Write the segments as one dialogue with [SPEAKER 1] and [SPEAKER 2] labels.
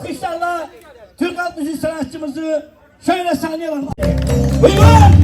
[SPEAKER 1] alkışlarla Türk Halk Müziği sanatçımızı şöyle sahneye alalım. Buyurun.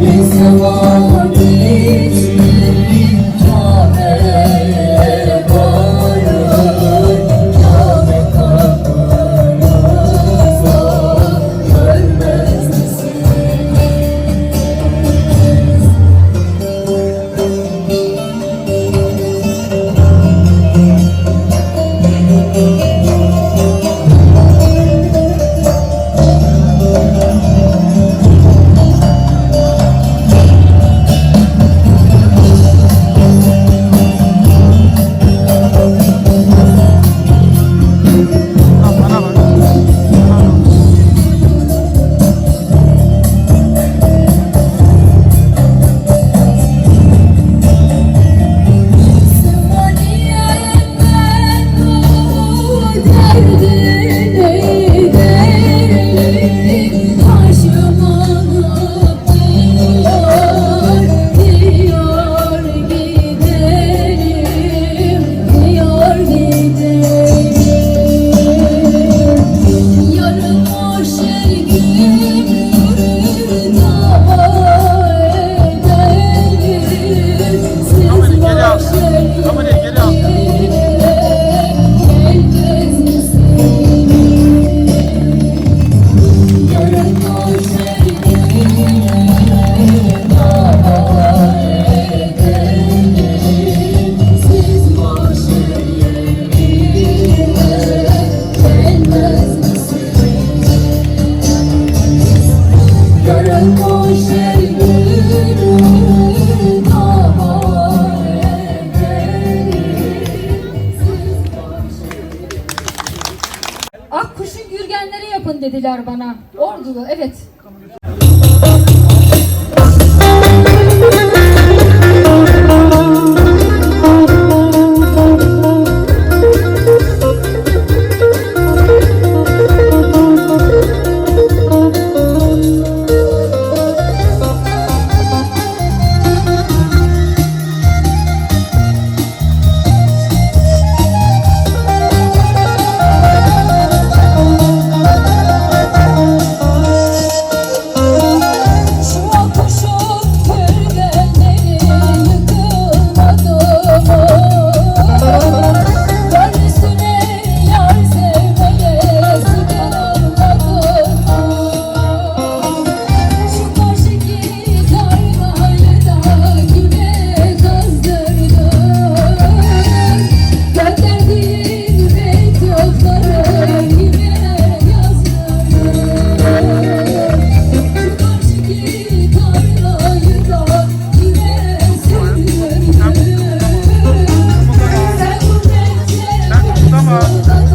[SPEAKER 2] Beni sevalar yapın dediler bana. Ordulu evet Bye.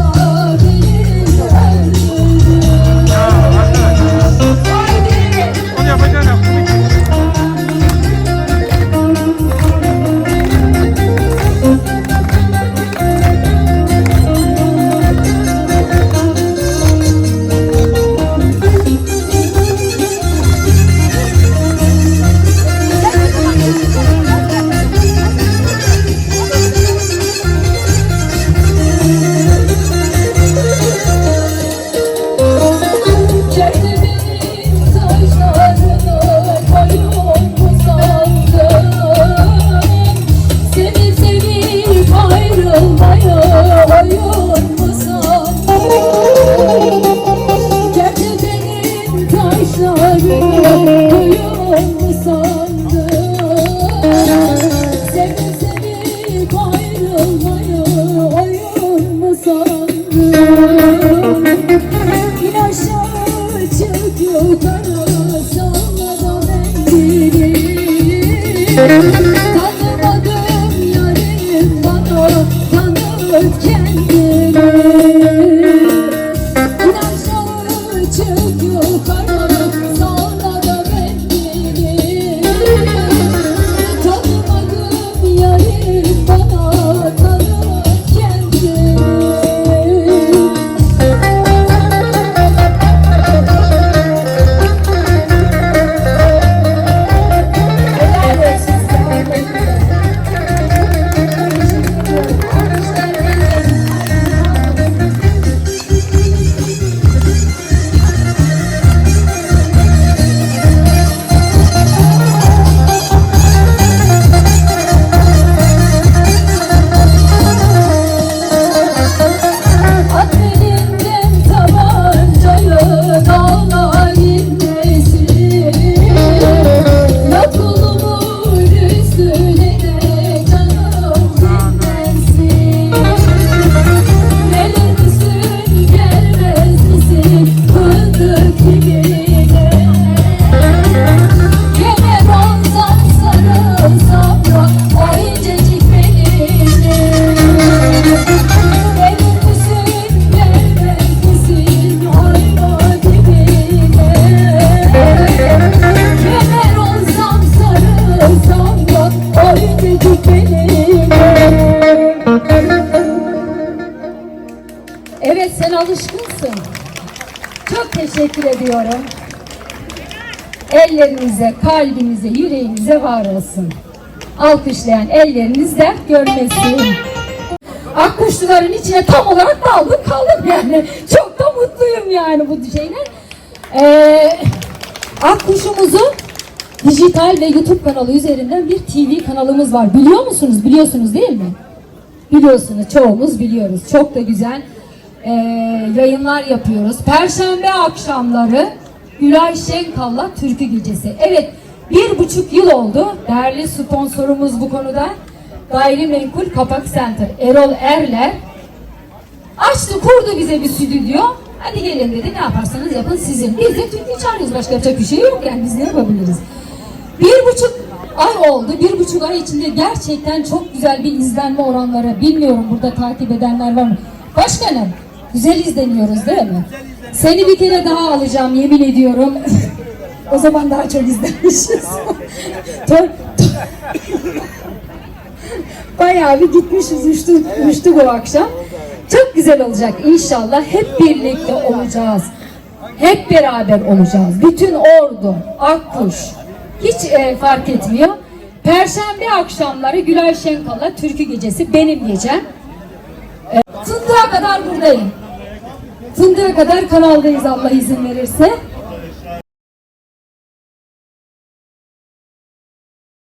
[SPEAKER 2] Thank you. Ediyorum. Ellerinize, kalbinize, yüreğinize var olsun. Alkışlayan elleriniz dert görmesin. Akkuşluların içine tam olarak daldım kaldım yani. Çok da mutluyum yani bu şeyle. Ee, Akkuşumuzun dijital ve YouTube kanalı üzerinden bir TV kanalımız var. Biliyor musunuz? Biliyorsunuz değil mi? Biliyorsunuz çoğumuz biliyoruz. Çok da güzel eee, yayınlar yapıyoruz. Perşembe akşamları Gülay Şenkal'la Türkü Gecesi. Evet bir buçuk yıl oldu. Değerli sponsorumuz bu konuda Gayrimenkul Kapak Center Erol Erler açtı kurdu bize bir stüdyo. Hadi gelin dedi ne yaparsanız yapın sizin. Biz de türkü çağırıyoruz başka yapacak bir şey yok yani biz ne yapabiliriz. Bir buçuk ay oldu. Bir buçuk ay içinde gerçekten çok güzel bir izlenme oranları. Bilmiyorum burada takip edenler var mı? Başkanım, güzel izleniyoruz değil mi? Seni bir kere daha alacağım yemin ediyorum. o zaman daha çok izlenmişiz. Bayağı bir gitmişiz, uçtu, uçtu bu akşam. Çok güzel olacak inşallah. Hep birlikte olacağız. Hep beraber olacağız. Bütün ordu, Akkuş, hiç e, fark etmiyor. Perşembe akşamları Gülay Şenkal'la Türkü Gecesi benim gecem. E, Fındığa kadar buradayım. Fındığa kadar kanaldayız Allah izin verirse.